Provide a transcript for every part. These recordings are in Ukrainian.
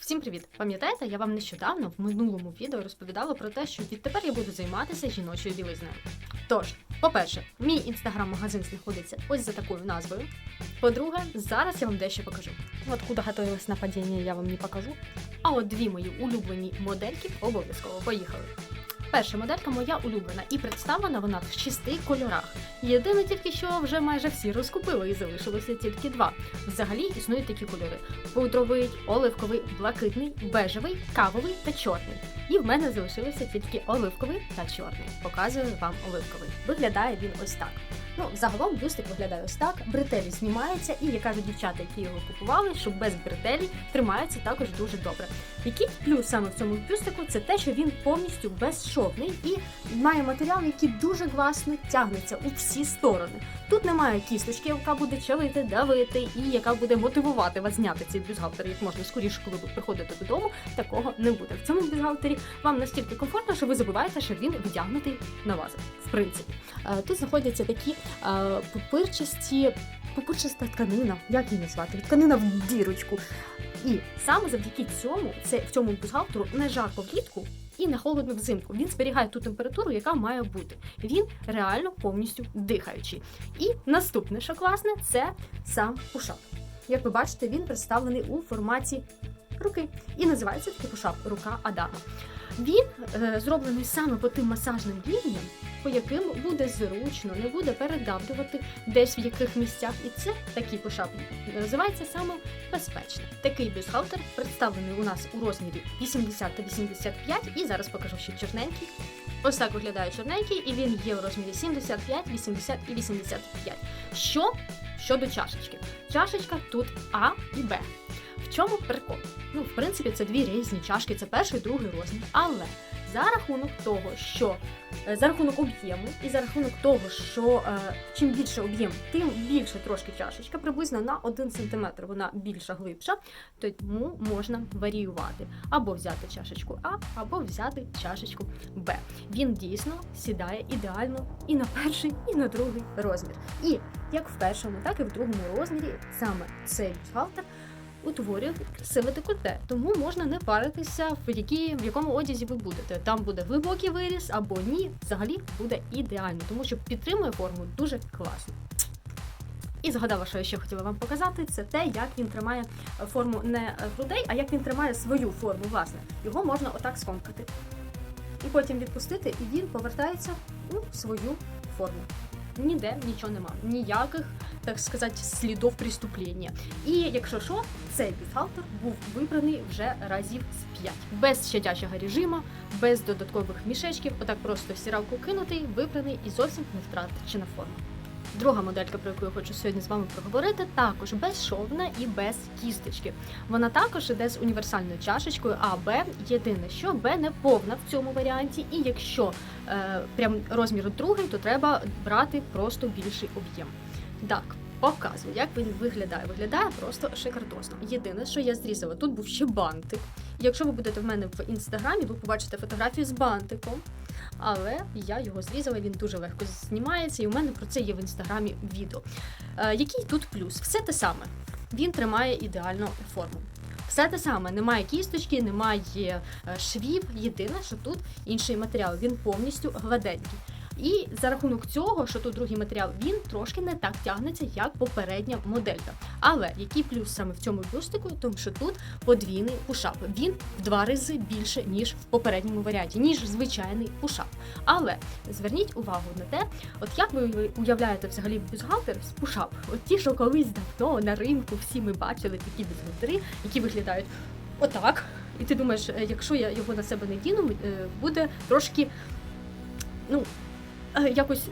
Всім привіт! Пам'ятаєте, я вам нещодавно в минулому відео розповідала про те, що відтепер я буду займатися жіночою білизною. Тож, по-перше, мій інстаграм-магазин знаходиться ось за такою назвою. По-друге, зараз я вам дещо покажу. От куди готувалось нападіння, я вам не покажу. А от дві мої улюблені модельки обов'язково поїхали. Перша моделька моя улюблена і представлена вона в шести кольорах. Єдине тільки, що вже майже всі розкупили і залишилося тільки два. Взагалі існують такі кольори: пудровий, оливковий, блакитний, бежевий, кавовий та чорний. І в мене залишилися тільки оливковий та чорний. Показую вам оливковий. Виглядає він ось так. Ну, загалом бюстик виглядає ось так. Бретелі знімаються, і я кажу дівчата, які його купували, що без бретелі тримається також дуже добре. Який плюс саме в цьому бюстику це те, що він повністю безшовний і має матеріал, який дуже класно тягнеться у всі сторони. Тут немає кісточки, яка буде чавити, давити і яка буде мотивувати вас зняти цей бюстгальтер як можна скоріше, коли ви приходите додому. Такого не буде. В цьому бюстгальтері вам настільки комфортно, що ви забуваєте, що він вдягнутий на вас. В принципі, Е, тут знаходяться такі пупирчасті, пупирчаста тканина, як її назвати? Тканина в дірочку. І саме завдяки цьому, це в цьому бюстгальтеру не жарко влітку і не холодно взимку. Він зберігає ту температуру, яка має бути. Він реально повністю дихаючий. І наступне, що класне, це сам пушап. Як ви бачите, він представлений у форматі руки. І називається такий пушап рука Адама. Він е, зроблений саме по тим масажним лініям, по яким буде зручно, не буде передавлювати десь в яких місцях. І це такий пушап називається саме безпечний. Такий бюстгальтер представлений у нас у розмірі 80 та 85, і зараз покажу ще чорненький. Ось так виглядає чорненький, і він є у розмірі 75, 80 і 85. Що щодо чашечки? Чашечка тут А і Б. В чому прикол? Ну, в принципі, це дві різні чашки, це перший і другий розмір. Але за рахунок того, що за рахунок об'єму і за рахунок того, що е, чим більше об'єм, тим більше трошки чашечка, приблизно на 1 см вона більша глибша, тому можна варіювати або взяти чашечку А, або взяти чашечку Б. Він дійсно сідає ідеально і на перший, і на другий розмір. І як в першому, так і в другому розмірі саме цей бюстгальтер утворює красиве декольте, тому можна не паритися, в, які, в якому одязі ви будете. Там буде глибокий виріс або ні, взагалі буде ідеально, тому що підтримує форму дуже класно. І згадала, що я ще хотіла вам показати, це те, як він тримає форму не грудей, а як він тримає свою форму, власне. Його можна отак скомкати. І потім відпустити, і він повертається у свою форму. Ніде нічого нема, ніяких, так сказати, слідів преступлення. І якщо що, цей бюстгальтер був вибраний вже разів з 5. Без щадячого режиму, без додаткових мішечків, отак просто в стиралку кинутий, вибраний і зовсім не втрачена форма. Друга моделька, про яку я хочу сьогодні з вами проговорити, також безшовна і без кісточки. Вона також іде з універсальною чашечкою А, Б. Єдине, що Б не повна в цьому варіанті, і якщо е, прям розмір другий, то треба брати просто більший об'єм. Так, показую, як він виглядає. Виглядає просто шикардосно. Єдине, що я зрізала, тут був ще бантик. Якщо ви будете в мене в інстаграмі, ви побачите фотографію з бантиком. Але я його зрізала, він дуже легко знімається, і у мене про це є в інстаграмі відео. Е, який тут плюс? Все те саме. Він тримає ідеально форму. Все те саме, немає кісточки, немає е, швів. Єдине, що тут інший матеріал, він повністю гладенький. І за рахунок цього, що тут другий матеріал, він трошки не так тягнеться, як попередня моделька. Але який плюс саме в цьому бюстику, тому що тут подвійний пушап. Він в два рази більше, ніж в попередньому варіанті, ніж звичайний пушап. Але зверніть увагу на те, от як ви уявляєте взагалі бюстгальтер з пушап? От ті, що колись давно на ринку всі ми бачили такі бюстгальтери, які виглядають отак. І ти думаєш, е, якщо я його на себе не діну, е, буде трошки, ну, якось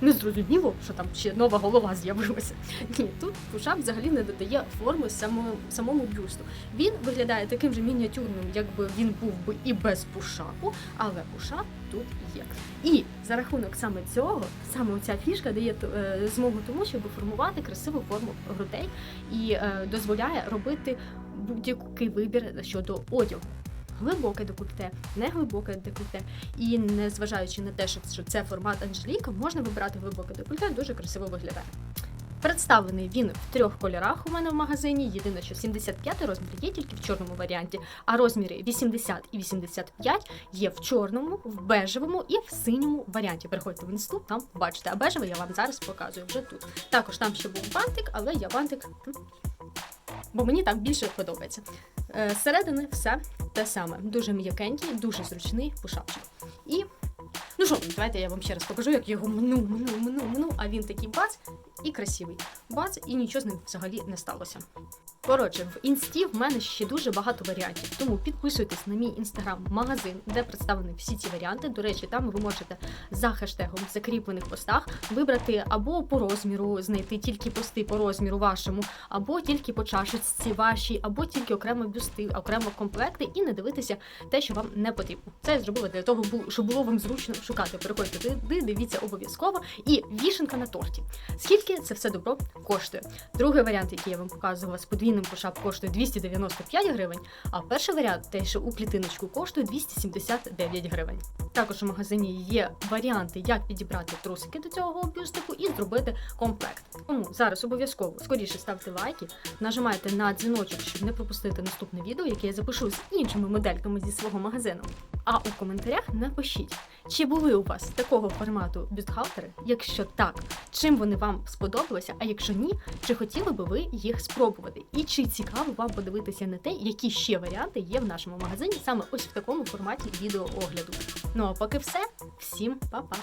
незрозуміло, що там ще нова голова з'явилася. Ні, тут пушап взагалі не додає форми самому, самому бюсту. Він виглядає таким же мініатюрним, якби він був би і без пушапу, але пушап тут є. І за рахунок саме цього, саме ця фішка дає е, змогу тому, щоб формувати красиву форму грудей і е, дозволяє робити будь-який вибір щодо одягу. Глибоке декольте, не глибоке декольте. І незважаючи на те, що це формат Анжеліка, можна вибирати глибоке декольте, дуже красиво виглядає. Представлений він в трьох кольорах у мене в магазині. Єдине, що 75 розмір є тільки в чорному варіанті, а розміри 80 і 85 є в чорному, в бежевому і в синьому варіанті. Переходьте в інсту, там бачите. А бежевий я вам зараз показую вже тут. Також там ще був бантик, але я бантик. Бо мені так більше подобається. Е, Зсередини все те саме. Дуже м'якенький, дуже зручний пушапчик. Що, давайте я вам ще раз покажу, як його минув, минув, минув, минув, а він такий бац і красивий. Бац, і нічого з ним взагалі не сталося. Коротше, в інсті в мене ще дуже багато варіантів, тому підписуйтесь на мій інстаграм-магазин, де представлені всі ці варіанти. До речі, там ви можете за хештегом в закріплених постах вибрати або по розміру, знайти тільки пости по розміру вашому, або тільки по чашечці вашій, або тільки окремо бюсти, окремо комплекти, і не дивитися те, що вам не потрібно. Це я зробила для того, щоб було вам зручно шукати. Переходьте туди, дивіться обов'язково. І вішенка на торті. Скільки це все добро коштує? Другий варіант, який я вам показувала з подвійним пошап, коштує 295 гривень. А перший варіант, те, що у клітиночку коштує 279 гривень. Також у магазині є варіанти, як підібрати трусики до цього бюстику і зробити комплект. Тому зараз обов'язково скоріше ставте лайки, нажимайте на дзвіночок, щоб не пропустити наступне відео, яке я запишу з іншими модельками зі свого магазину. А у коментарях напишіть, чи були у вас такого формату бюстгальтери? Якщо так, чим вони вам сподобалися? А якщо ні, чи хотіли би ви їх спробувати? І чи цікаво вам подивитися на те, які ще варіанти є в нашому магазині саме ось в такому форматі відеоогляду? Ну а поки все, всім па-па!